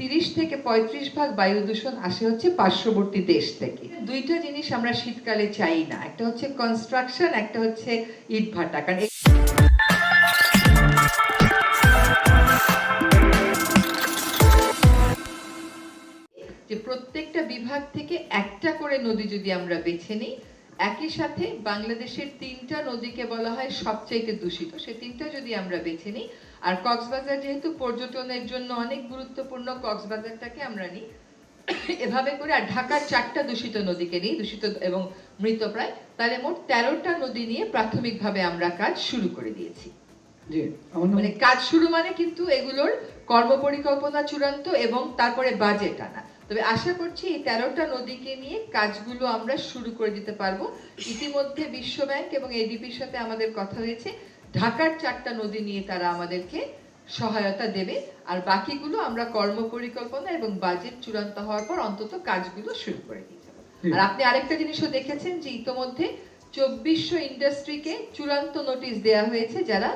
তিরিশ থেকে পঁয়ত্রিশ ভাগ বায়ু দূষণ আসে হচ্ছে পার্শ্ববর্তী দেশ থেকে। দুইটা জিনিস আমরা শীতকালে চাই না। একটা হচ্ছে কনস্ট্রাকশন একটা হচ্ছে ইট ভাটা। কারণ যে প্রত্যেকটা বিভাগ থেকে একটা করে নদী যদি আমরা বেছে নিই, একই সাথে বাংলাদেশের তিনটা নদীকে বলা হয় সবচাইতে দূষিত। সে তিনটা যদি আমরা বেছে নিই আর কক্সবাজার যেহেতু পর্যটনের জন্য অনেক গুরুত্বপূর্ণ কক্সবাজারটাকে আমরা নিই। এভাবে করে আর ঢাকার চারটা দূষিত নদীকে নিই দূষিত এবং মৃতপ্রায় তাহলে মোট তেরোটা নদী নিয়ে প্রাথমিকভাবে আমরা কাজ শুরু করে দিয়েছি। মানে কাজ শুরু মানে কিন্তু এগুলোর কর্মপরিকল্পনা চূড়ান্ত এবং তারপরে বাজেট আনা। তবে আশা করছি এই তেরোটা নদীকে নিয়ে কাজগুলো আমরা শুরু করে দিতে পারব। ইতিমধ্যে বিশ্ব ব্যাংক এবং এডিপির সাথে আমাদের কথা হয়েছে। ঢাকার চারটা নদী নিয়ে তারা আমাদেরকে সহায়তা দেবে আর বাকিগুলো আমরা কর্ম পরিকল্পনা এবং বাজেট চূড়ান্ত হওয়ার পর অন্তত কাজগুলো শুরু করে দিয়ে যাব আর আপনি আরেকটা জিনিসও দেখেছেন যে ইতোমধ্যে চব্বিশশো ইন্ডাস্ট্রিকে চূড়ান্ত নোটিশ দেয়া হয়েছে যারা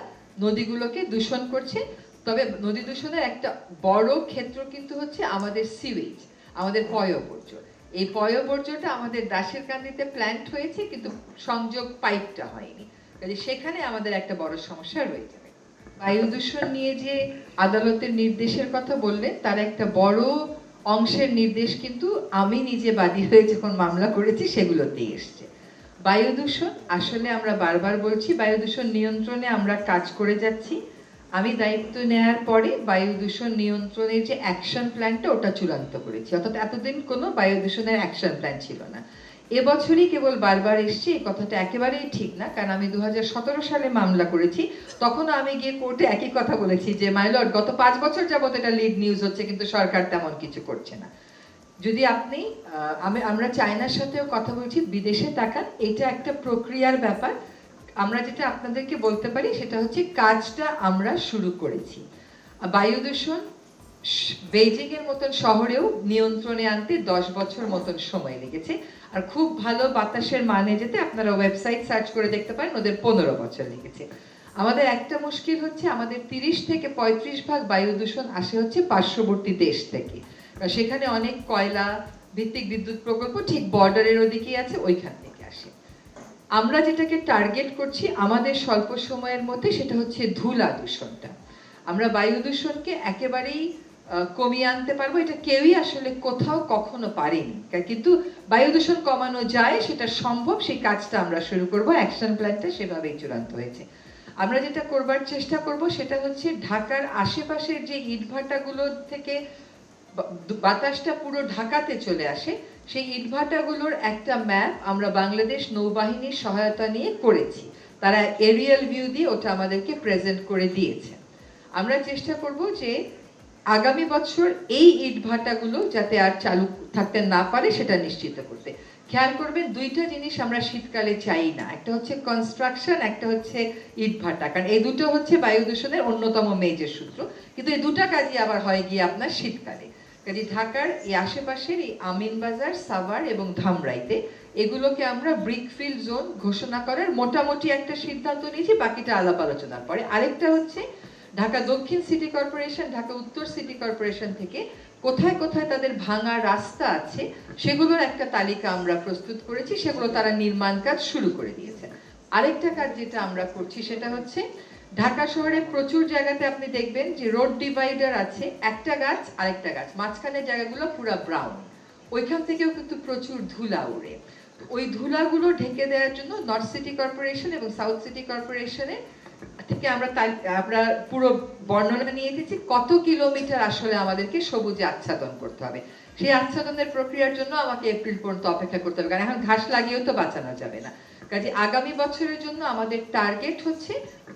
নদীগুলোকে দূষণ করছে। তবে নদী দূষণের একটা বড় ক্ষেত্র কিন্তু হচ্ছে আমাদের সিওয়েজ আমাদের পয়বর্জ্য। এই পয়বর্জ্যটা আমাদের দাসের কান্দিতে প্ল্যান্ট হয়েছে কিন্তু সংযোগ পাইপটা হয়নি। কাজে সেখানে আমাদের একটা বড় সমস্যা রয়ে যাবে। বায়ু দূষণ নিয়ে যে আদালতের নির্দেশের কথা বললেন, তার একটা বড় অংশের নির্দেশ কিন্তু আমি নিজে বাদী হয়ে যখন মামলা করেছি, সেগুলোতেই এসছে। বায়ু দূষণ, আসলে আমরা বারবার বলছি, বায়ু দূষণ নিয়ন্ত্রণে আমরা কাজ করে যাচ্ছি। আমি দায়িত্ব নেয়ার পরে বায়ু দূষণ নিয়ন্ত্রণের যে অ্যাকশন প্ল্যানটা ওটা চূড়ান্ত করেছি। অর্থাৎ এতদিন কোনো বায়ু দূষণের অ্যাকশন প্ল্যান ছিল না। এবছরই কেবল বারবার এসছে, এই কথাটা একেবারেই ঠিক না, কারণ আমি দু হাজার সতেরো সালে মামলা করেছি। তখনও আমি গিয়ে কোর্টে একই কথা বলেছি যে মাইলর্ড গত পাঁচ বছর যাবত এটা লিড নিউজ হচ্ছে, কিন্তু সরকার তেমন কিছু করছে না। যদি আপনি আমি, আমরা চায়নার সাথেও কথা বলছি, বিদেশে তাকান, এটা একটা প্রক্রিয়ার ব্যাপার। আমরা যেটা আপনাদেরকে বলতে পারি, সেটা হচ্ছে কাজটা আমরা শুরু করেছি। বায়ু দূষণ বেজিং এর মতন শহরেও নিয়ন্ত্রণে আনতে দশ বছর মতন সময় লেগেছে। আর খুব ভালো বাতাসের মানে যেতে আপনারা ওয়েবসাইট সার্চ করে দেখতে পারেন, ওদের পনেরো বছর লেগেছে। আমাদের একটা মুশকিল হচ্ছে, আমাদের তিরিশ থেকে পঁয়ত্রিশ ভাগ বায়ু দূষণ আসে হচ্ছে পার্শ্ববর্তী দেশ থেকে। সেখানে অনেক কয়লা, ভিত্তিক বিদ্যুৎ প্রকল্প ঠিক বর্ডারের ওদিকেই আছে, ওইখান থেকে আসে। আমরা যেটাকে টার্গেট করছি, আমাদের স্বল্প সময়ের মধ্যে সেটা হচ্ছে ধুলা দূষণটা। আমরা বায়ু দূষণকে একেবারেই কমিয়ে আনতে পারব। এটা কেউই আসলে কোথাও কখনো পারেনি। কিন্তু বায়ু দূষণ কমানো যায়, সেটা সম্ভব। সেই কাজটা আমরা শুরু করব। অ্যাকশন প্ল্যানটা সেভাবেই চূড়ান্ত হয়েছে। আমরা যেটা করবার চেষ্টা করব, সেটা হচ্ছে ঢাকার আশেপাশের যে ইটভাটাগুলো থেকে বাতাসটা পুরো ঢাকাতে চলে আসে, সেই ইটভাটাগুলোর একটা ম্যাপ আমরা বাংলাদেশ নৌবাহিনীর সহায়তা নিয়ে করেছি। তারা এরিয়াল ভিউ দিয়ে ওটা আমাদেরকে প্রেজেন্ট করে দিয়েছে। আমরা চেষ্টা করব যে আগামী বছর এই ইট ইটভাটাগুলো যাতে আর চালু থাকতে না পারে, সেটা নিশ্চিত করতে। খেয়াল করবেন, দুইটা জিনিস আমরা শীতকালে চাই না। একটা হচ্ছে কনস্ট্রাকশন একটা হচ্ছে ইটভাটা কারণ এই দুটো হচ্ছে বায়ু দূষণের অন্যতম মেজের সূত্র। কিন্তু এই দুটা কাজই আবার হয় গিয়ে আপনার শীতকালে। কাজে ঢাকার এই আশেপাশের এই আমিনবাজার সাভার এবং ধামরাইতে এগুলোকে আমরা ব্রিকফিল্ড জোন ঘোষণা করার মোটামুটি একটা সিদ্ধান্ত নিয়েছি, বাকিটা আলাপ আলোচনার পরে। আরেকটা হচ্ছে ঢাকা দক্ষিণ সিটি কর্পোরেশন, ঢাকা উত্তর সিটি কর্পোরেশন থেকে কোথায় কোথায় তাদের ভাঙা রাস্তা আছে, সেগুলোর একটা তালিকা আমরা প্রস্তুত করেছি, সেগুলো তারা নির্মাণ কাজ শুরু করে দিয়েছে। আরেকটা কাজ যেটা আমরা করছি সেটা হচ্ছে, ঢাকা শহরে প্রচুর জায়গাতে আপনি দেখবেন যে রোড ডিভাইডার আছে, একটা গাছ, আরেকটা গাছ, মাঝখানের জায়গাগুলো পুরো ব্রাউন। ওইখান থেকেও কিন্তু প্রচুর ধুলা উড়ে ওই ধুলাগুলো ঢেকে দেওয়ার জন্য নর্থ সিটি কর্পোরেশন এবং সাউথ সিটি কর্পোরেশনে থেকে আমরা আমরা পুরো বর্ণনা নিয়ে দিচ্ছি কত কিলোমিটার আসলে আমাদেরকে সবুজে আচ্ছাদন করতে হবে। সেই আচ্ছাদনের প্রক্রিয়ার জন্য আমাকে এপ্রিল পর্যন্ত অপেক্ষা করতে হবে, কারণ এখন ঘাস লাগিয়েও তো বাঁচানো যাবে না। কাজে আগামী বছরের জন্য আমাদের টার্গেট হচ্ছে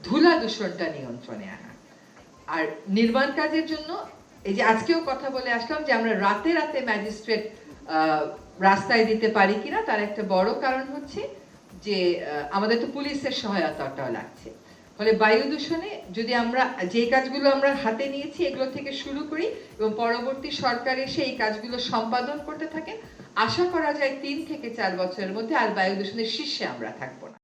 ধুলা দূষণটা নিয়ন্ত্রণে আনা। আর নির্মাণ কাজের জন্য, এই যে আজকেও কথা বলে আসলাম যে আমরা রাতে রাতে ম্যাজিস্ট্রেট রাস্তায় দিতে পারি কিনা, তার একটা বড় কারণ হচ্ছে যে আমাদের তো পুলিশের সহায়তাটাও লাগছে। ফলে বায়ু দূষণে যদি আমরা, যে কাজগুলো আমরা হাতে নিয়েছি, এগুলো থেকে শুরু করি এবং পরবর্তী সরকার এসে এই কাজগুলো সম্পাদন করতে থাকেন, আশা করা যায় তিন থেকে চার বছরের মধ্যে আর বায়ু দূষণের শীর্ষে আমরা থাকব